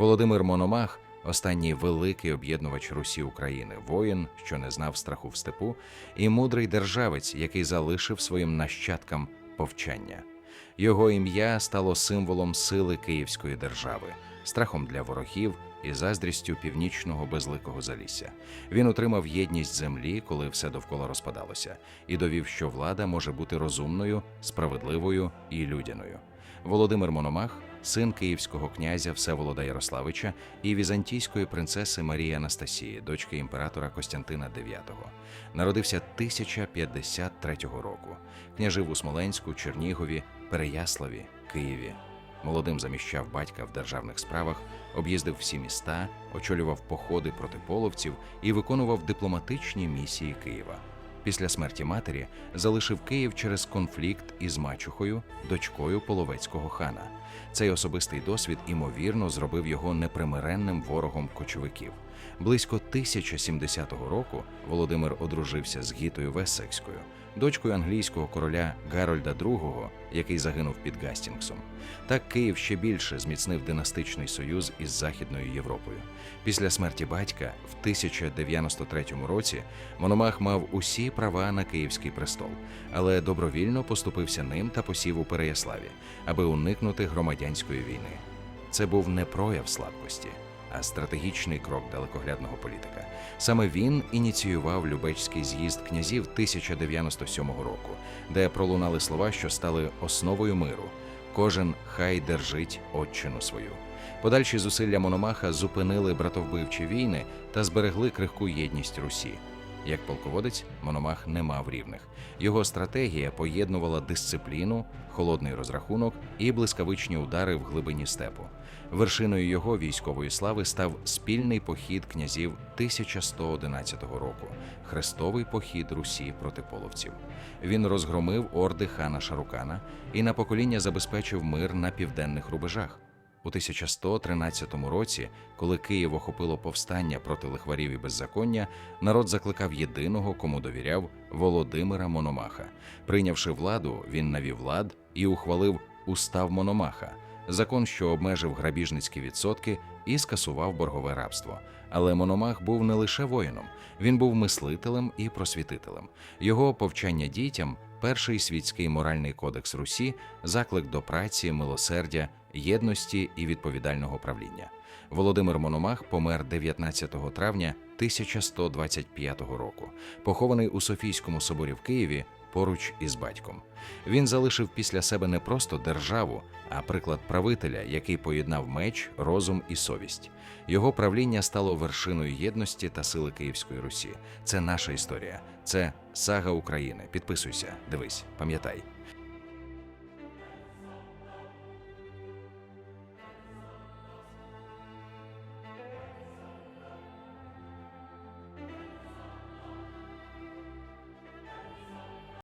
Володимир Мономах останній великий об'єднувач Русі України, воїн, що не знав страху в степу, і мудрий державець, який залишив своїм нащадкам повчання. Його ім'я стало символом сили Київської держави, страхом для ворогів і заздрістю північного безликого залісся. Він утримав єдність землі, коли все довкола розпадалося, і довів, що влада може бути розумною, справедливою і людяною. Володимир Мономах, син київського князя Всеволода Ярославича і візантійської принцеси Марії Анастасії, дочки імператора Костянтина IX. Народився 1053 року. Княжив у Смоленську, Чернігові, Переяславі, Києві. Молодим заміщав батька в державних справах, об'їздив всі міста, очолював походи проти половців і виконував дипломатичні місії Києва. Після смерті матері залишив Київ через конфлікт із мачухою, дочкою половецького хана. Цей особистий досвід імовірно зробив його непримиренним ворогом кочовиків. Близько 1070 року Володимир одружився з Гітою Вессекською, дочкою англійського короля Гарольда II, який загинув під Гастінгсом. Так Київ ще більше зміцнив династичний союз із Західною Європою. Після смерті батька в 1093 році Мономах мав усі права на київський престол, але добровільно поступився ним та посів у Переяславі, аби уникнути громадянської війни. Це був не прояв слабкості, а стратегічний крок далекоглядного політика. Саме він ініціював Любецький з'їзд князів 1097 року, де пролунали слова, що стали основою миру. Кожен хай держить отчину свою. Подальші зусилля Мономаха зупинили братовбивчі війни та зберегли крихку єдність Русі. Як полководець, Мономах не мав рівних. Його стратегія поєднувала дисципліну, холодний розрахунок і блискавичні удари в глибині степу. Вершиною його військової слави став спільний похід князів 1111 року, хрестовий похід Русі проти половців. Він розгромив орди хана Шарукана і на покоління забезпечив мир на південних рубежах. У 1113 році, коли Київ охопило повстання проти лихварів і беззаконня, народ закликав єдиного, кому довіряв Володимира Мономаха. Прийнявши владу, він навів лад і ухвалив устав Мономаха, закон, що обмежив грабіжницькі відсотки і скасував боргове рабство. Але Мономах був не лише воїном, він був мислителем і просвітителем. Його повчання дітям, перший світський моральний кодекс Русі, заклик до праці, милосердя, єдності і відповідального правління. Володимир Мономах помер 19 травня 1125 року, похований у Софійському соборі в Києві поруч із батьком. Він залишив після себе не просто державу, а приклад правителя, який поєднав меч, розум і совість. Його правління стало вершиною єдності та сили Київської Русі. Це наша історія, це сага України. Підписуйся, дивись, пам'ятай.